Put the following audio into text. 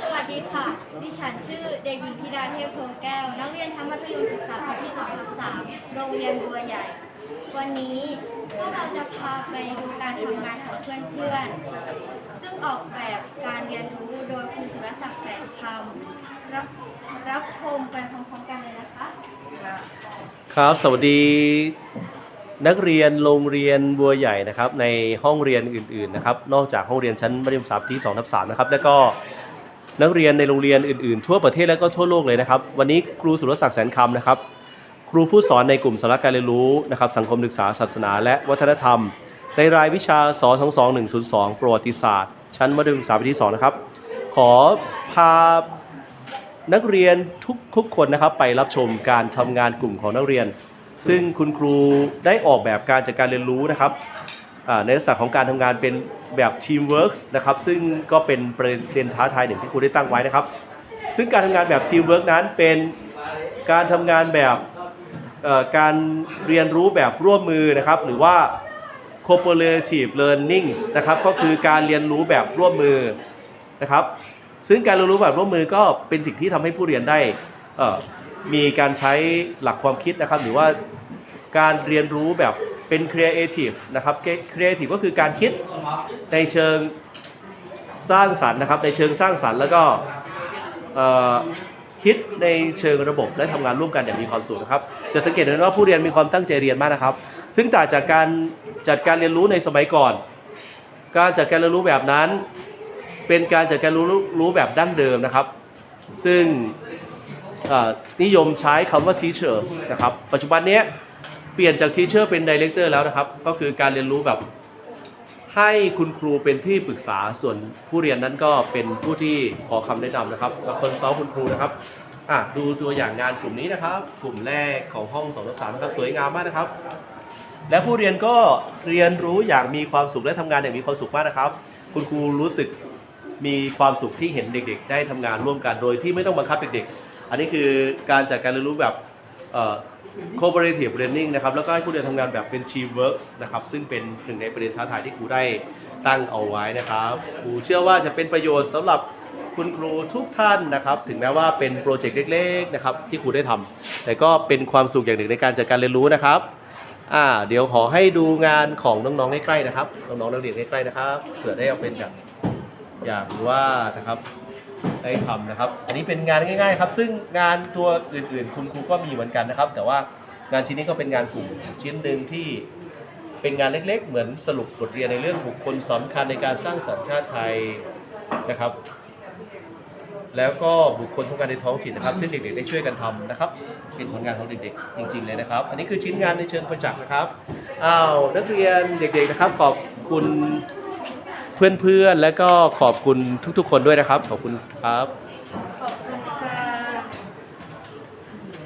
สวัสดีค่ะ ดิฉันชื่อเด็กหญิงธิดาเทพโพแก้ว นักเรียนชั้นมัธยมศึกษาปีที่2ทับ3โรงเรียนบัวใหญ่ วันนี้พวกเราจะพาไปดูการทำงานของเพื่อนๆ ซึ่งออกแบบการเรียนรู้โดยครูสุรศักดิ์แสนคำรับรับชมไปพร้อมๆกันเลยนะคะ ครับ สวัสดี นักเรียนโรงเรียนบัวใหญ่นะครับในห้องเรียนอื่นๆนะครับนอกจากห้องเรียนชั้นมัธยมศึกษาปีที่2ทับ3นะครับแล้วก็นักเรียนในโรงเรียนอื่นๆ ทั่วประเทศและก็ทั่วโลกเลยนะครับ วันนี้ครูสุรศักดิ์แสนคำนะครับ ครูผู้สอนในกลุ่มสาระการเรียนรู้นะครับสังคมศึกษาศาสนา และวัฒนธรรม ในรายวิชาส22102 ประวัติศาสตร์ ชั้นมัธยมศึกษาปีที่2นะครับขอพานักเรียนทุกทุกคนนะครับไปรับชมการทำงานกลุ่มของนักเรียน ซึ่งคุณครูได้ออกแบบการจัดการเรียนรู้นะครับในลักษณะของการทำงานเป็นแบบทีมเวิร์กนะครับซึ่งก็เป็นประเด็นท้าทายหนึ่งที่ครูได้ตั้งไว้นะครับ ซึ่งการทำงานแบบทีมเวิร์กนั้นเป็นการทำงานแบบการเรียนรู้แบบร่วมมือนะครับ หรือว่า cooperative learning นะครับก็คือการเรียนรู้แบบร่วมมือนะครับ ซึ่งการเรียนรู้แบบร่วมมือก็เป็นสิ่งที่ทำให้ผู้เรียนได้มีการใช้หลักความคิดนะครับ หรือว่า การเรียนรู้แบบเป็น creative นะครับ creative ก็คือการคิดในเชิงสร้างสรรค์นะครับ ในเชิงสร้างสรรค์แล้วก็คิดในเชิงระบบและทำงานร่วมกันอย่างมีความสุขนะครับ จะสังเกตเห็นว่าผู้เรียนมีความตั้งใจเรียนมากนะครับ ซึ่งต่างจากการจัดการเรียนรู้ในสมัยก่อน การจัดการเรียนรู้แบบนั้น เป็นการจัดการรู้รู้แบบดั้งเดิมนะครับ ซึ่งนิยมใช้คำว่า teacher นะครับ ปัจจุบันนี้ เปลี่ยนจาก teacher เป็น director แล้วนะครับ ก็คือการเรียนรู้แบบให้คุณครูเป็นที่ปรึกษาส่วนผู้เรียนนั้นก็เป็นผู้ที่ขอคำแนะนำนะครับกับคนซ้อมคุณครูนะครับอะดูตัวอย่างงานกลุ่มนี้นะครับ กลุ่มแรกของห้อง2ทับ3นะครับสวยงามมากนะครับ และผู้เรียนก็เรียนรู้อย่างมีความสุขและทำงานอย่างมีความสุขมากนะครับ คุณครูรู้สึกมีความสุขที่เห็นเด็ก ๆ ได้ทำงานร่วมกันโดยที่ไม่ต้องบังคับเด็ก ๆ อันนี้คือการจัดการเรียนรู้แบบ cooperative learning นะครับแล้วก็ให้ผู้เรียนทำงานแบบเป็น team work นะครับซึ่งเป็นหนึ่งในประเด็นท้าทายที่ครูได้ตั้งเอาไว้นะครับครูเชื่อว่าจะเป็นประโยชน์สำหรับคุณครูทุกท่านนะครับ ถึงแม้ว่าเป็นโปรเจกต์เล็กๆนะครับที่ครูได้ทำแต่ก็เป็นความสุขอย่างหนึ่งในการจัดการเรียนรู้นะครับอ่าเดี๋ยวขอให้ดูงานของน้องๆใกล้ๆนะครับน้องๆนักเรียนใกล้ๆนะครับเผื่อได้เอาเป็นอย่างหรือว่านะครับ ได้ทำนะครับ อันนี้เป็นงานง่ายๆครับ ซึ่งงานตัวอื่นๆ คุณครูก็มีเหมือนกันนะครับ แต่ว่างานชิ้นนี้ก็เป็นงานกลุ่มชิ้นหนึ่งที่เป็นงานเล็กๆ เหมือนสรุปบทเรียนในเรื่องบุคคลสำคัญในการสร้างสรรค์ชาติไทยนะครับ แล้วก็บุคคลทำงานในท้องถิ่นนะครับซึ่งเด็กๆได้ช่วยกันทำนะครับ เป็นผลงานของเด็กๆจริง ๆเลยนะครับ อันนี้คือชิ้นงานในเชิงประจักษ์นะครับอ้าวนักเรียนเด็กๆนะครับขอบคุณ เพื่อนๆ และก็ขอบคุณทุกๆ คนด้วยนะครับ ขอบคุณครับ